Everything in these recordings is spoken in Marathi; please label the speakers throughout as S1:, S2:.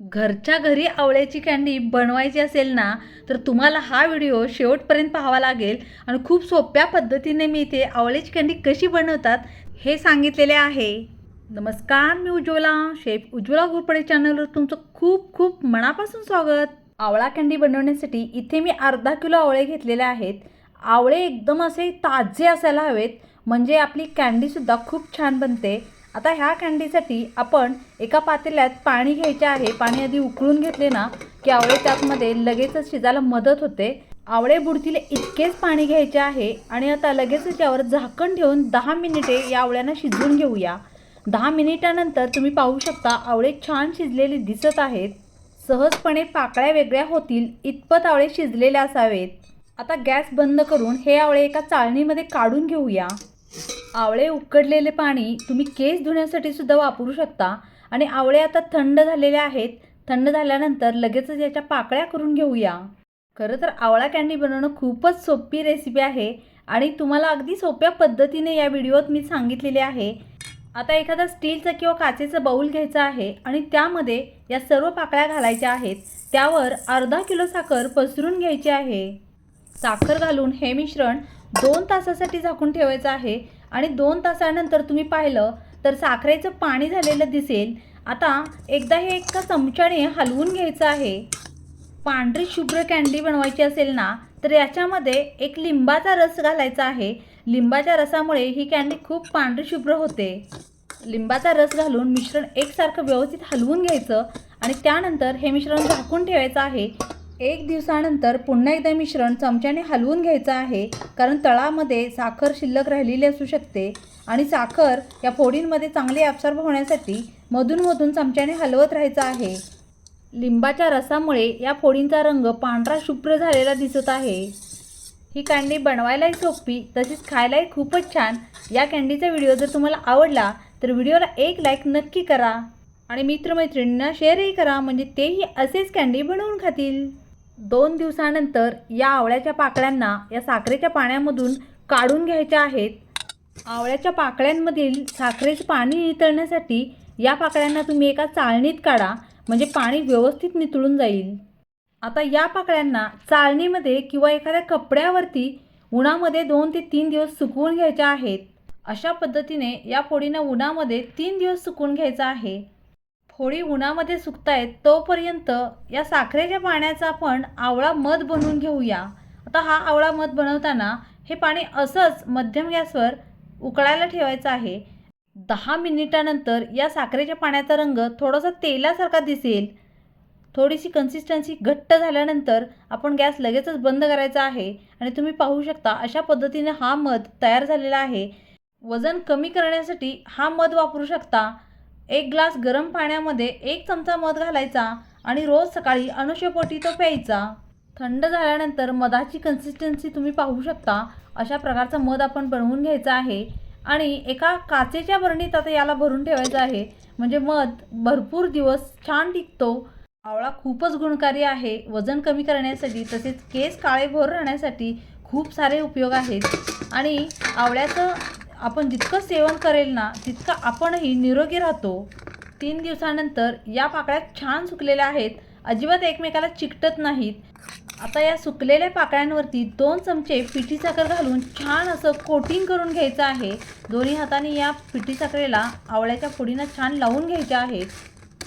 S1: घरच्या घरी आवळ्याची कँडी बनवायची असेल ना तर तुम्हाला हा व्हिडिओ शेवटपर्यंत पाहावा लागेल. आणि खूप सोप्या पद्धतीने मी इथे आवळ्याची कँडी कशी बनवतात हे सांगितलेले आहे. नमस्कार मी उज्ज्वला शेफ उज्ज्वला घोरपडे चॅनलवर तुमचं खूप खूप मनापासून स्वागत. आवळा कँडी बनवण्यासाठी इथे मी अर्धा किलो आवळे घेतलेले आहेत. आवळे एकदम असे ताजे असायला हवेत म्हणजे आपली कँडीसुद्धा खूप छान बनते. आता ह्या कँडीसाठी आपण एका पातेल्यात पाणी घ्यायचे आहे. पाणी आधी उकळून घेतले ना की आवळे त्यातमध्ये लगेचच शिजायला मदत होते. आवळे बुडतील इतकेच पाणी घ्यायचे आहे आणि आता लगेचच यावर झाकण ठेवून दहा मिनिटे या आवळ्यांना शिजवून घेऊया. दहा मिनिटानंतर तुम्ही पाहू शकता आवळे छान शिजलेले दिसत आहेत. सहजपणे पाकळ्या वेगळ्या होतील इतपत आवळे शिजलेले असावेत. आता गॅस बंद करून हे आवळे एका चाळणीमध्ये काढून घेऊया. आवळे उकडलेले पाणी तुम्ही केस धुण्यासाठी सुद्धा वापरू शकता. आणि आवळे आता थंड झालेले आहेत. थंड झाल्यानंतर लगेचच याच्या पाकळ्या करून घेऊया. खरं तर आवळा कँडी बनवणं खूपच सोपी रेसिपी आहे. आणि तुम्हाला अगदी सोप्या पद्धतीने या व्हिडिओत मी सांगितलेले आहे. आता एखादा स्टीलचं किंवा काचेचं बाऊल घ्यायचा आहे आणि त्यामध्ये या सर्व पाकळ्या घालायच्या आहेत. त्यावर अर्धा किलो साखर पसरून घ्यायची आहे. साखर घालून हे मिश्रण दोन तासासाठी झाकून ठेवायचं आहे. आणि दोन तासानंतर तुम्ही पाहिलं तर साखरेचं पाणी झालेलं दिसेल. आता एकदा हे एका चमच्याने हलवून घ्यायचं आहे. पांढरी शुभ्र कँडी बनवायची असेल ना तर याच्यामध्ये एक लिंबाचा रस घालायचा आहे. लिंबाच्या रसामुळे ही कँडी खूप पांढरी शुभ्र होते. लिंबाचा रस घालून मिश्रण एकसारखं व्यवस्थित हलवून घ्यायचं आणि त्यानंतर हे मिश्रण झाकून ठेवायचं आहे. एक दिवसानंतर पुन्हा एकदा मिश्रण चमच्याने हलवून घ्यायचं आहे कारण तळामध्ये साखर शिल्लक राहिलेली असू शकते आणि साखर या फोडींमध्ये चांगली ॲब्सॉर्ब होण्यासाठी मधूनमधून चमच्याने हलवत राहायचं आहे. लिंबाच्या रसामुळे या फोडींचा रंग पांढरा शुभ्र झालेला दिसत आहे. ही कँडी बनवायलाही सोपी तसेच खायलाही खूपच छान. या कँडीचा व्हिडिओ जर तुम्हाला आवडला तर व्हिडिओला एक लाईक नक्की करा. आणि मित्रमैत्रिणींना शेअरही करा म्हणजे तेही असेच कँडी बनवून खातील. दोन दिवसानंतर या आवळ्याच्या पाकळ्यांना या साखरेच्या पाण्यामधून काढून घ्यायच्या आहेत. आवळ्याच्या पाकळ्यांमधील साखरेचे पाणी नितळण्यासाठी या पाकळ्यांना तुम्ही एका चाळणीत काढा म्हणजे पाणी व्यवस्थित नितळून जाईल. आता या पाकळ्यांना चाळणीमध्ये किंवा एखाद्या कपड्यावरती उन्हामध्ये दोन ते तीन दिवस सुकवून घ्यायच्या आहेत. अशा पद्धतीने या फोडींना उन्हामध्ये तीन दिवस सुकवून घ्यायचं आहे. थोडी उन्हामध्ये सुकतायत तोपर्यंत या साखरेच्या पाण्याचा आपण आवळा मध बनवून घेऊया. आता हा आवळा मध बनवताना हे पाणी असंच मध्यम गॅसवर उकळायला ठेवायचं आहे. दहा मिनिटानंतर या साखरेच्या पाण्याचा रंग थोडासा तेलासारखा दिसेल. थोडीशी कन्सिस्टन्सी घट्ट झाल्यानंतर आपण गॅस लगेचच बंद करायचा आहे आणि तुम्ही पाहू शकता अशा पद्धतीने हा मध तयार झालेला आहे. वजन कमी करण्यासाठी हा मध वापरू शकता. एक ग्लास गरम पाण्यामध्ये एक चमचा मध घालायचा आणि रोज सकाळी अनुष्यपोटी तो प्यायचा. थंड झाल्यानंतर मधाची कन्सिस्टन्सी तुम्ही पाहू शकता. अशा प्रकारचा मध आपण बनवून घ्यायचा आहे. आणि एका काचेच्या भरणीत आता याला भरून ठेवायचं आहे. म्हणजे मध भरपूर दिवस छान टिकतो. आवळा खूपच गुणकारी आहे. वजन कमी करण्यासाठी तसेच केस काळेभोर राहण्यासाठी खूप सारे उपयोग आहेत. आणि आवळ्याचं आपण जितकं सेवन करेल ना तितकं आपणही निरोगी राहतो. तीन दिवसानंतर या पाकळ्या छान सुकलेल्या आहेत. अजिबात एकमेकाला चिकटत नाहीत. आता या सुकलेल्या पाकळ्यांवरती दोन चमचे पिठी साखर घालून छान असं कोटिंग करून घ्यायचं आहे. दोन्ही हाताने या पिठी साखरेला आवळ्याच्या फोडींना छान लावून घ्यायच्या आहेत.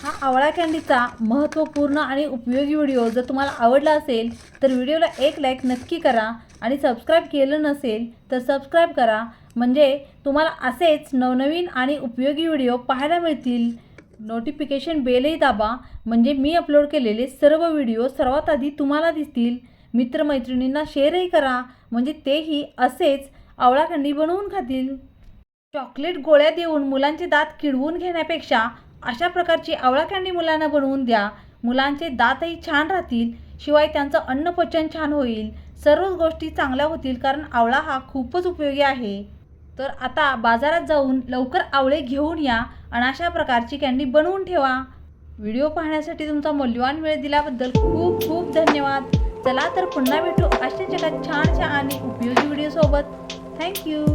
S1: हा आवळा कँडीचा महत्त्वपूर्ण आणि उपयोगी व्हिडिओ जर तुम्हाला आवडला असेल तर व्हिडिओला एक लाईक नक्की करा. आणि सबस्क्राईब केलं नसेल तर सबस्क्राईब करा. म्हणजे तुम्हाला असेच नवनवीन आणि उपयोगी व्हिडिओ पाहायला मिळतील. नोटिफिकेशन बेलही दाबा. म्हणजे मी अपलोड केलेले सर्व व्हिडिओ सर्वात आधी तुम्हाला दिसतील. मित्रमैत्रिणींना शेअरही करा. म्हणजे तेही असेच आवळाखंडी बनवून खातील. चॉकलेट गोळ्या देऊन मुलांचे दात किडवून घेण्यापेक्षा अशा प्रकारची आवळाखंडी मुलांना बनवून द्या. मुलांचे दातही छान राहतील. शिवाय त्यांचं अन्नपचन छान होईल. सर्वच गोष्टी चांगल्या होतील कारण आवळा हा खूपच उपयोगी आहे. तर आता बाजारात जाऊन लवकर आवळे घेऊन या आणि अशा प्रकारची कँडी बनवून ठेवा. व्हिडिओ पाहण्यासाठी तुमचा मौल्यवान वेळ दिल्याबद्दल खूप खूप धन्यवाद. चला तर पुन्हा भेटू अशा जगात छानशा आणि उपयोगी व्हिडिओसोबत थँक्यू